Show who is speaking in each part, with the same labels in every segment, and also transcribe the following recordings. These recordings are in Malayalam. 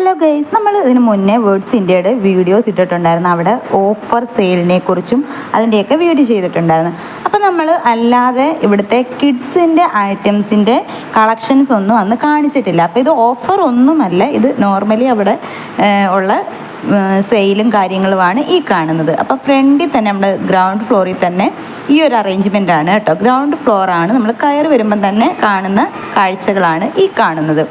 Speaker 1: ഹലോ ഗൈസ് നമ്മൾ ഇതിന് മുന്നേ വേർഡ്സ് ഇന്ത്യയുടെ വീഡിയോസ് ഇട്ടിട്ടുണ്ടായിരുന്നു. അവിടെ ഓഫർ സെയിലിനെ കുറിച്ചും അതിന്റെയൊക്കെ വീഡിയോ ചെയ്തിട്ടുണ്ടായിരുന്നു. അപ്പോൾ നമ്മൾ അല്ലാതെ ഇവിടുത്തെ കിഡ്സിന്റെ ഐറ്റംസിന്റെ കളക്ഷൻസ് ഒന്നും അന്ന് കാണിച്ചിട്ടില്ല. അപ്പോൾ ഇത് ഓഫർ ഒന്നുമല്ല ഇത് നോർമലി അവിടെ ഉള്ള സെയിലും കാര്യങ്ങളുമാണ് ഈ കാണുന്നത്. അപ്പോൾ ഫ്രണ്ടിൽ തന്നെ നമ്മുടെ ഗ്രൗണ്ട് ഫ്ലോറിൽ തന്നെ ഈ ഒരു അറേഞ്ച്മെന്റ് ആണ് കേട്ടോ. ഗ്രൗണ്ട് ഫ്ലോറാണ് നമ്മൾ കയറി വരുമ്പം തന്നെ കാണുന്ന കാഴ്ചകളാണ് ഈ കാണുന്നത്.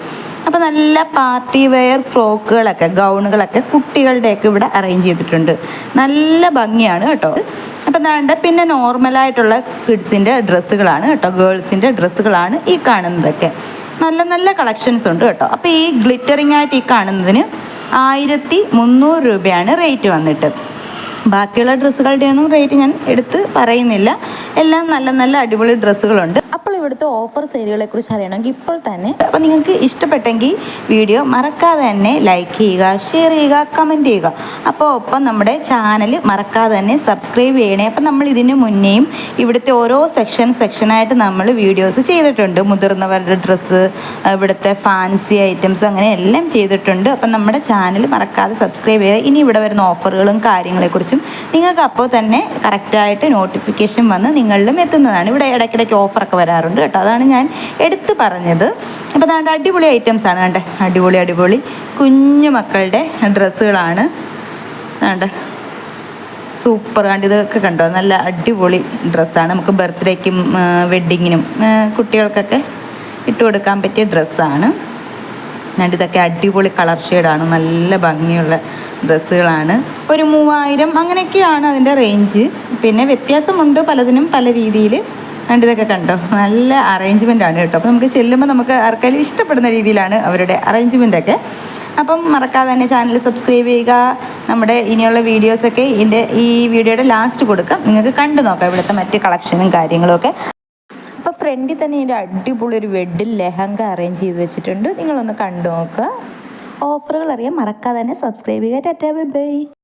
Speaker 1: അപ്പോൾ നല്ല പാർട്ടി വെയർ ഫ്രോക്കുകളൊക്കെ ഗൗണുകളൊക്കെ കുട്ടികളുടെയൊക്കെ ഇവിടെ അറേഞ്ച് ചെയ്തിട്ടുണ്ട്. നല്ല ഭംഗിയാണ് കേട്ടോ. അപ്പം എന്താണ്ട് പിന്നെ നോർമലായിട്ടുള്ള കിഡ്സിന്റെ ഡ്രസ്സുകളാണ് കേട്ടോ. ഗേൾസിന്റെ ഡ്രസ്സുകളാണ് ഈ കാണുന്നതൊക്കെ. നല്ല നല്ല കളക്ഷൻസ് ഉണ്ട് കേട്ടോ. അപ്പോൾ ഈ ഗ്ലിറ്ററിംഗ് ആയിട്ട് ഈ കാണുന്നതിന് ആയിരത്തി മുന്നൂറ് രൂപയാണ് റേറ്റ് വന്നിട്ട്. ബാക്കിയുള്ള ഡ്രസ്സുകളുടെ ഒന്നും റേറ്റ് ഞാൻ എടുത്ത് പറയുന്നില്ല. എല്ലാം നല്ല നല്ല അടിപൊളി ഡ്രസ്സുകളുണ്ട്. അപ്പോൾ ഇവിടുത്തെ ഓഫർ സെയിലുകളെ കുറിച്ച് അറിയണമെങ്കിൽ ഇപ്പോൾ തന്നെ അപ്പോൾ നിങ്ങൾക്ക് ഇഷ്ടപ്പെട്ടെങ്കിൽ വീഡിയോ മറക്കാതെ തന്നെ ലൈക്ക് ചെയ്യുക ഷെയർ ചെയ്യുക കമന്റ് ചെയ്യുക. അപ്പോൾ ഒപ്പം നമ്മുടെ ചാനൽ മറക്കാതെ തന്നെ സബ്സ്ക്രൈബ് ചെയ്യണേ. അപ്പം നമ്മൾ ഇതിന് മുന്നേയും ഇവിടുത്തെ ഓരോ സെക്ഷൻ സെക്ഷനായിട്ട് നമ്മൾ വീഡിയോസ് ചെയ്തിട്ടുണ്ട്. മുതിർന്നവരുടെ ഡ്രസ്സ് ഇവിടുത്തെ ഫാൻസി ഐറ്റംസ് അങ്ങനെ എല്ലാം ചെയ്തിട്ടുണ്ട്. അപ്പം നമ്മുടെ ചാനൽ മറക്കാതെ സബ്സ്ക്രൈബ് ചെയ്യുക ഇനി ഇവിടെ വരുന്ന ഓഫറുകളും കാര്യങ്ങളെക്കുറിച്ചും നിങ്ങൾക്ക് അപ്പോൾ തന്നെ കറക്റ്റായിട്ട് നോട്ടിഫിക്കേഷൻ വന്ന് നിങ്ങളിലും എത്തുന്നതാണ്. ഇവിടെ ഇടയ്ക്കിടയ്ക്ക് ഓഫറൊക്കെ വരാറുണ്ട് കേട്ടോ. അതാണ് ഞാൻ എടുത്തു പറഞ്ഞത്. അപ്പോൾ അതാണ്ട് അടിപൊളി ഐറ്റംസ് ആണ്. കണ്ടേ അടിപൊളി അടിപൊളി കുഞ്ഞു മക്കളുടെ ഡ്രസ്സുകളാണ്. കണ്ടേ സൂപ്പർ. കണ്ട് ഇതൊക്കെ കണ്ടോ? നല്ല അടിപൊളി ഡ്രസ്സാണ്. നമുക്ക് ബർത്ത്ഡേക്കും വെഡ്ഡിങ്ങിനും കുട്ടികൾക്കൊക്കെ ഇട്ട് കൊടുക്കാൻ പറ്റിയ ഡ്രസ്സാണ്. എന്നിട്ട് ഇതൊക്കെ അടിപൊളി കളർ ഷെയ്ഡാണ്. നല്ല ഭംഗിയുള്ള ഡ്രസ്സുകളാണ്. ഒരു മൂവായിരം അങ്ങനെയൊക്കെയാണ് അതിന്റെ റേഞ്ച്. പിന്നെ വ്യത്യാസമുണ്ട് പലതിനും പല രീതിയിൽ. കണ്ട് ഇതൊക്കെ കണ്ടോ? നല്ല അറേഞ്ച്മെന്റ് ആണ് കേട്ടോ. അപ്പോൾ നമുക്ക് ചെല്ലുമ്പോൾ നമുക്ക് ആർക്കാലും ഇഷ്ടപ്പെടുന്ന രീതിയിലാണ് അവരുടെ അറേഞ്ച്മെന്റൊക്കെ അപ്പം മറക്കാതെ തന്നെ ചാനൽ സബ്സ്ക്രൈബ് ചെയ്യുക. നമ്മുടെ ഇനിയുള്ള വീഡിയോസൊക്കെ ഇതിന്റെ ഈ വീഡിയോയുടെ ലാസ്റ്റ് കൊടുക്കാം. നിങ്ങൾക്ക് കണ്ടു നോക്കാം ഇവിടുത്തെ മറ്റ് കളക്ഷനും കാര്യങ്ങളും ഒക്കെ. ഫ്രണ്ടിൽ തന്നെ ഇതിന്റെ അടിപൊളി ഒരു വെഡിൽ ലെഹങ്ക അറേഞ്ച് ചെയ്ത് വെച്ചിട്ടുണ്ട്. നിങ്ങളൊന്ന് കണ്ടു നോക്കുക. ഓഫറുകൾ അറിയാൻ മറക്കാതെ തന്നെ സബ്സ്ക്രൈബ് ചെയ്യുക. Tata bye bye